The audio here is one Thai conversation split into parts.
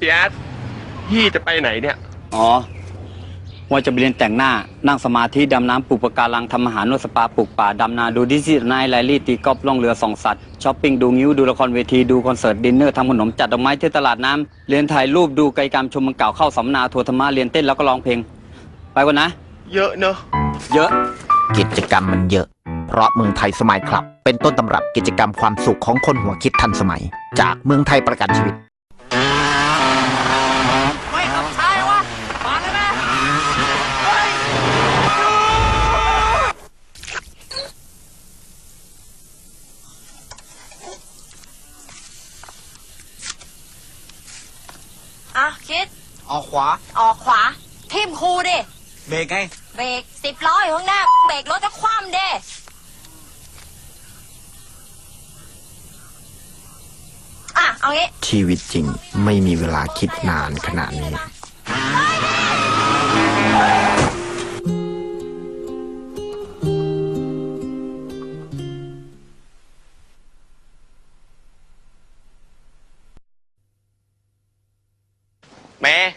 พี่แอดพี่จะไปไหนเนี่ย อ๋อ ว่าจะไปเรียนแต่งหน้า นั่งสมาธิ ดำน้ำปลูกปะการังทำอาหารนวดสปาปลูกป่า ดำนา ดูดิจิทัลไนท์ไลลี่ ตีกอล์ฟล่องเรือส่องสัตว์ช้อปปิ้ง ดูงิ้ว ดูละครเวที ดูคอนเสิร์ต ดินเนอร์ทำขนม จัดดอกไม้ที่ตลาดน้ำเรียนถ่ายรูป ดูไกลกรรมชมเมืองเก่า เข้าสัมมนา ทัวร์ธรรมะ เรียนเต้น แล้วก็ร้องเพลง ไปก่อนนะ เยอะเนอะ เยอะ กิจกรรมมันเยอะ เพราะเมืองไทยสมัยคลับ เป็นต้นตำรับกิจกรรมความสุขของคนหัวคิดทันสมัย จากเมืองไทยประกันชีวิต ไม่ขับช้าวะมาแล้วนะเฮ้ย อะคิด ออกขวา ออกขวา ทิมคูดิ เบรกไง เบรกสิบล้ออยู่ข้างหน้า เบรกรถจะคว่ำเด้อะ เอางี้ ชีวิตจริงไม่มีเวลาคิดนานขนาดนี้ เมย์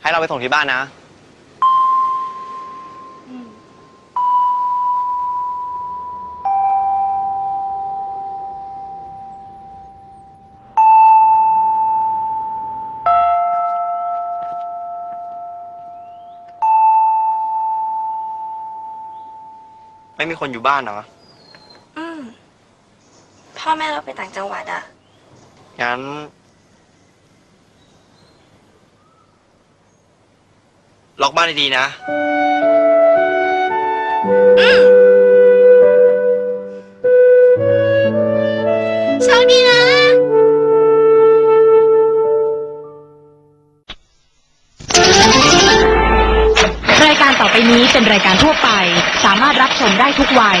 ให้เราไปส่งที่บ้านนะ ไม่มีคนอยู่บ้านเหรอ อืม พ่อแม่เราไปต่างจังหวัดอะงั้น ล็อกบ้านดีๆนะ โชคดีนะ รายการต่อไปนี้เป็นรายการทั่วไป สามารถรับชมได้ทุกวัย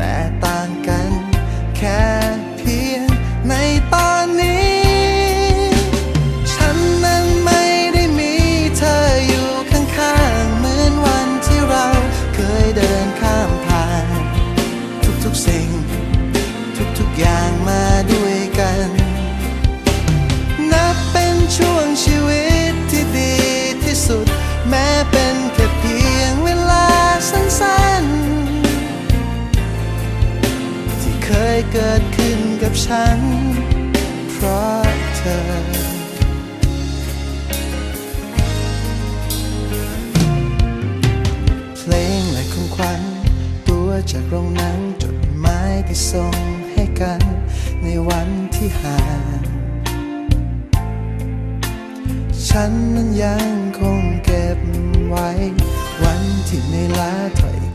แเกิดขึ้นกับฉัน เพราะเธอ เพลงและของขวัญตัวจากโรงหนังจดหมายที่ส่งให้กัน ในวันที่ห่างฉันนั้นยังคงเก็บไว้ วันที่ในลาถอย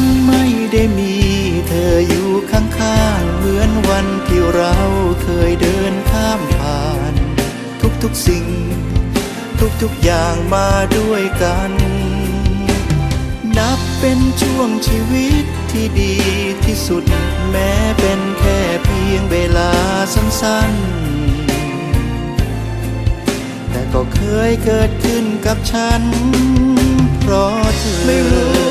น ได้มีเธออยู่ข้างๆ เหมือนวันที่เราเคยเดินข้ามผ่าน ทุกๆสิ่ง ทุกๆอย่างมาด้วยกัน นับเป็นช่วงชีวิตที่ดีที่สุด แม้เป็นแค่เพียงเวลาสั้นๆ แต่ก็เคยเกิดขึ้นกับฉัน เพราะเธอไม่รู้ว่าเธอ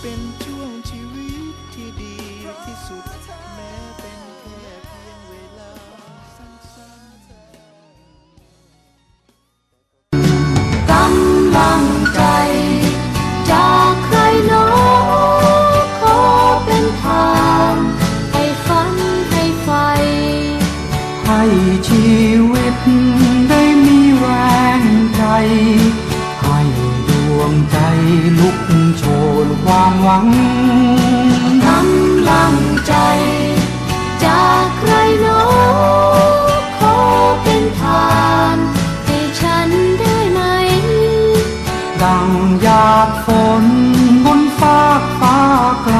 เป็นช่วง หวังกำลังใจ จากใครโน้ขอเป็นทานให้ฉันได้ไหม ดังหยาดฝนบนฟากฟ้าไกล